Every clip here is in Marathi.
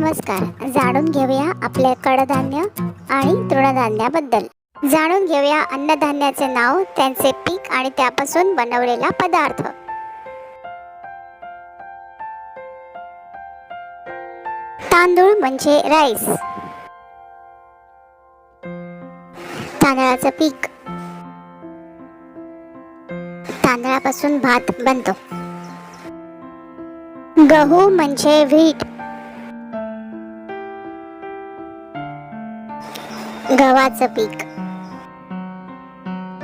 नमस्कार. जाणून घेऊया आपले कडधान्य आणि तृणधान्याबद्दल. जाणून घेऊया अन्नधान्याचे नाव त्यांचे पीक आणि त्यापासून बनवलेला पदार्थ. तांदूळ म्हणजे राईस. तांदळाचं पीक. तांदळापासून भात बनतो. गहू म्हणजे व्हीट. गव्हाचं पीक.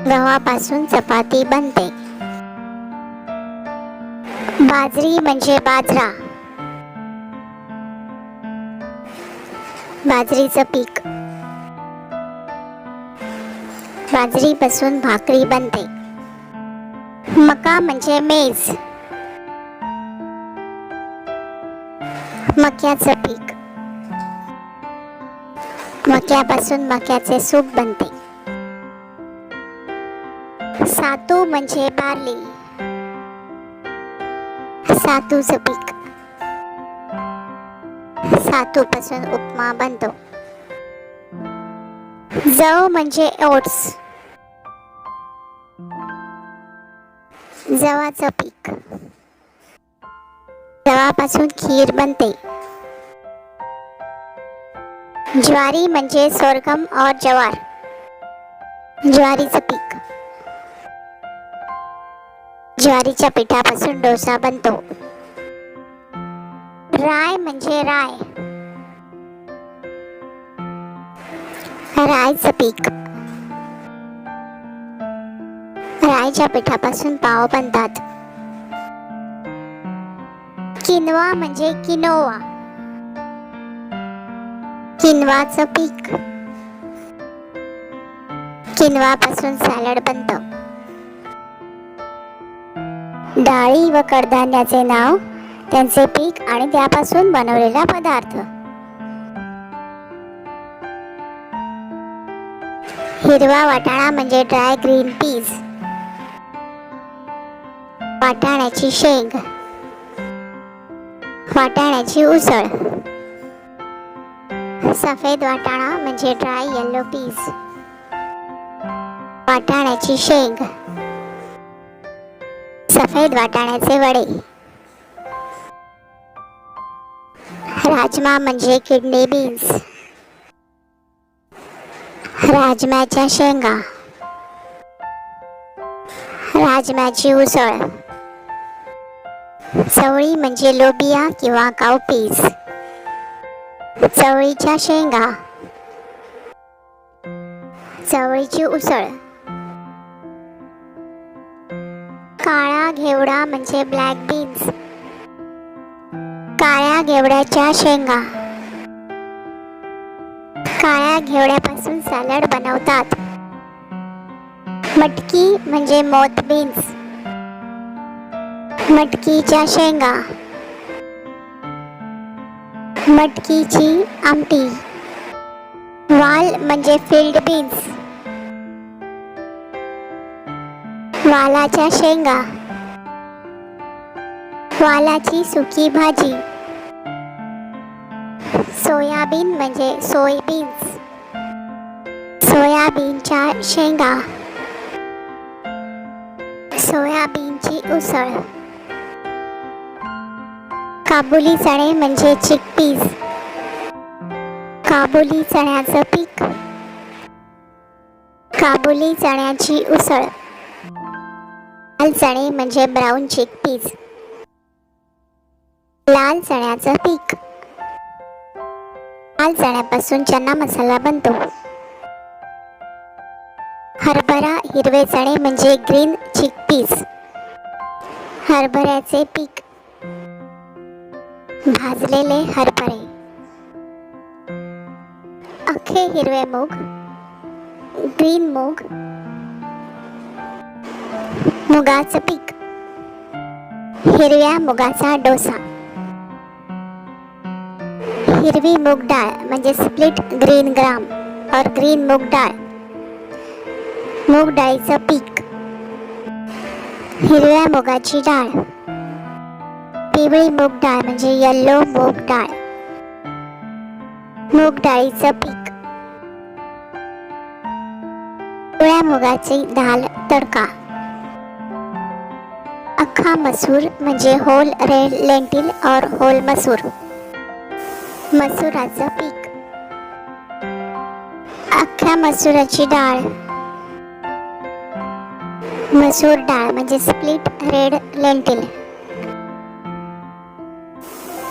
गव्हापासून चपाती बनते. बाजरी म्हणजे बाजरा. बाजरीचं पीक. बाजरीपासून भाकरी बनते. मका म्हणजे मेज. मक्याचं पीक. मक्यापासून मक्याचे सूप बनते. सातू म्हणजे बार्ली. सातूचं पीक. सातूपासून उपमा बनतो. जव म्हणजे ओट्स. जवाचं पीक. जवापासून खीर बनते. ज्वारी म्हणजे सोरगम और जवार. ज्वारीचं पीक. ज्वारीच्या पिठापासून डोसा बनतो. राय म्हणजे राय. रायचं पीक. रायच्या पिठापासून पाव बनतात. किनवा म्हणजे किनोवा. किनवाचं पीक. किनवापासून सॅलड बनतं. डाळी व कडधान्याचे नाव त्यांचे पीक आणि त्यापासून बनवलेला पदार्थ. हिरवा वाटाणा म्हणजे ड्राय ग्रीन पीज वाटाण्याची शेंग. वाटाण्याची उसळ. सफेद वाटाणा म्हणजे ड्राय येल्लो पीज वाटाण्याची शेंग. सफेद वाटाण्याचे वडे. राजमा म्हणजे किडनी बीन्स. राजम्याच्या शेंगा. राजम्याची उसळ. चवळी म्हणजे लोबिया किंवा कावपीस चवळीच्या शेंगा. चवळीची उसळ. काळा घेवडा म्हणजे ब्लॅक बीन्स काळ्या घेवड्याच्या शेंगा. काळ्या घेवड्यापासून सॅलड बनवतात. मटकी म्हणजे मोत बीन्स मटकीच्या शेंगा. मटकीची आमटी. वाल म्हणजे फील्ड बीन्स. वालाच्या शेंगा. वालाची सुकी भाजी. सोयाबीन म्हणजे सोयाबीन्स. सोयाबीनच्या शेंगा. सोयाबीनची उसळ. काबुली चणे म्हणजे चिकपीज काबुली चण्याचं पीक. काबुली चण्याची उसळ. लाल चणे म्हणजे ब्राऊन चिकपीज लाल चण्याचं पीक. लाल चण्यापासून चना मसाला बनतो. हरभरा हिरवे चणे म्हणजे ग्रीन चिकपीज हरभऱ्याचे पीक. भाजलेले हरभरे. अख्खे हिरवे मूग ग्रीन मूग मुगाचं पीक हिरव्या मुगाचा डोसा. हिरवी मूग डाळ म्हणजे स्प्लिट ग्रीन ग्राम और ग्रीन मूग डाळ. मूग डाळीचं पीक. हिरव्या मुगाची डाळ. पिवळी मूग डाळ म्हणजे येल्लो मूग डाळ. मूग डाळीचं पीक. पिवळ्या मुगाची डाळ तडका. अख्खा मसूर म्हणजे होल रेड लेंटिल और होल मसूर. मसुराचं पीक. अख्ख्या मसुराची डाळ. मसूर डाळ म्हणजे स्प्लिट रेड लेंटिल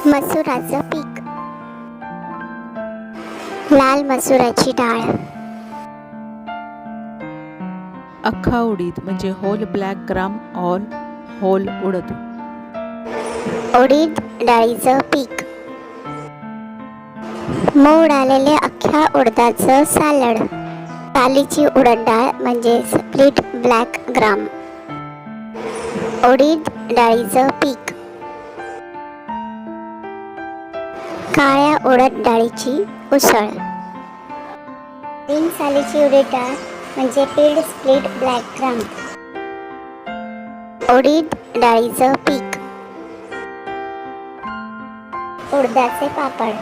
मसुराचं पीक. लाल मसुराची डाळ. अख्खा उडीद म्हणजे whole black gram all whole उडद. उडीद डाळीचं पीक. मोड आलेल्या अख्ख्या उडदाचं सॅलड. सालीची उडद डाळ म्हणजे स्प्लिट ब्लॅक ग्राम उडीद डाळीचं पीक. काळ्या उडद डाळीची उसळ. तीन सालीची उडीद डाळ म्हणजे पीड स्प्लिट ब्लॅक ग्राम. उडीद डाळीचं पीक. उडदाचे पापड.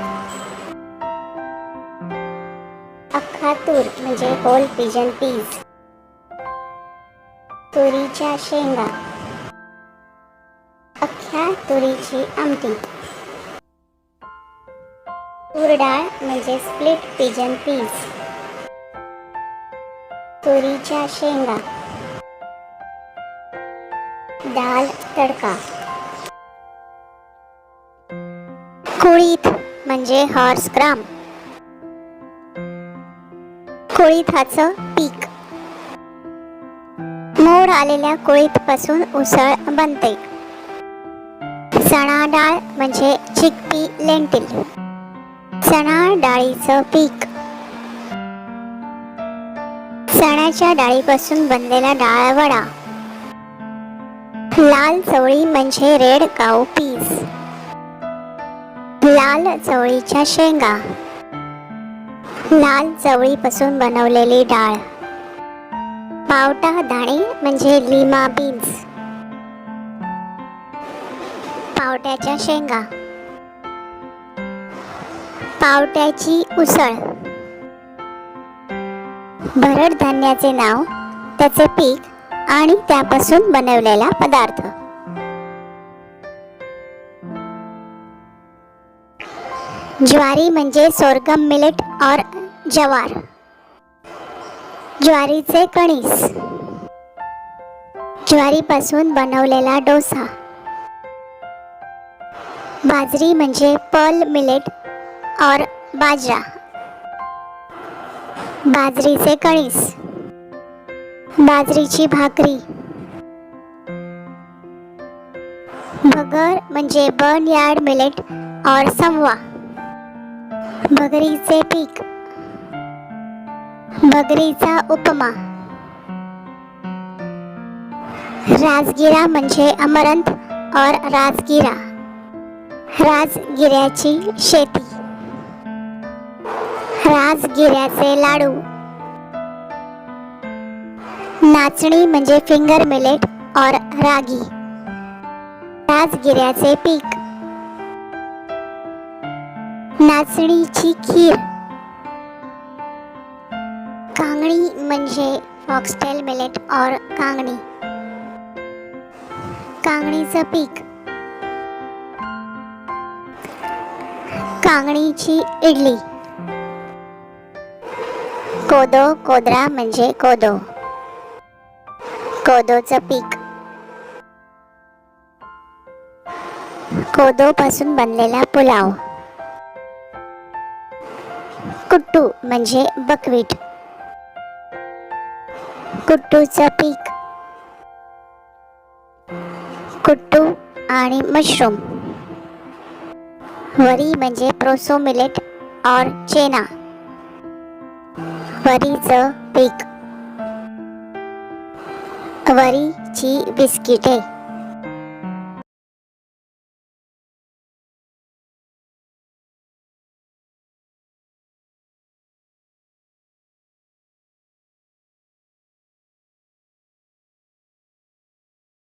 अख्खा तूर म्हणजे होल पिजन पीज तुरीच्या शेंगा. अख्ख्या तुरीची आमटी. तूर डाळ म्हणजे स्प्लिट पिजन पीस तुरीच्या शेंगा. डाळ तडका. कुळीत म्हणजे हॉर्स ग्राम कुळीथाचं पीक. मोड आलेल्या कुळीत पासून उसळ बनते. चणा डाळ म्हणजे चिकपी लेंटिल. चणा डाळीचं पीक. चण्याच्या डाळीपासून बनलेला डाळ वडा. लाल चवळी म्हणजे रेड काऊ पीस. लाल चवळीच्या शेंगा. लाल चवळीपासून बनवलेली डाळ. पावटा दाणे म्हणजे लिमा बीन्स. पावट्याच्या शेंगा. पावट्याची उसळ. भरड धान्याचे नाव त्याचे पीक आणि त्यापासून बनवलेला पदार्थ. ज्वारी म्हणजे सोरगम मिलेट और जवार. ज्वारीचे कणीस. ज्वारीपासून बनवलेला डोसा. बाजरी म्हणजे पर्ल मिलेट और बाजरा। बाजरीचे कणीस। बाजरीची भाकरी। भगर म्हणजे बर्न यार्ड मिलेट और समवा भगरीचे पीक। भगरीचा उपमा। राजगिरा म्हणजे अमरंत और राजगिरा। राजगिऱ्याची शेती। राजगिऱ्याचे लाडू. नाचणी म्हणजे फिंगर मिलेट और रागी. राजगिऱ्याचे पीक. नाचणीची खीर. कांगणी म्हणजे फॉक्सटेल मिलेट और कांगणी. कांगणीचं पीक. कांगणीची इडली. कोदो कोदरा म्हणजे कोदो. कोदोचं पीक. कोदो पासून बनलेला पुलाव. कुट्टू म्हणजे बकवीट. कुट्टूचं पीक. कुट्टू आणि मशरूम. वरी म्हणजे प्रोसो मिलेट और चेना. वरीचं पीक. वरीची बिस्किटे.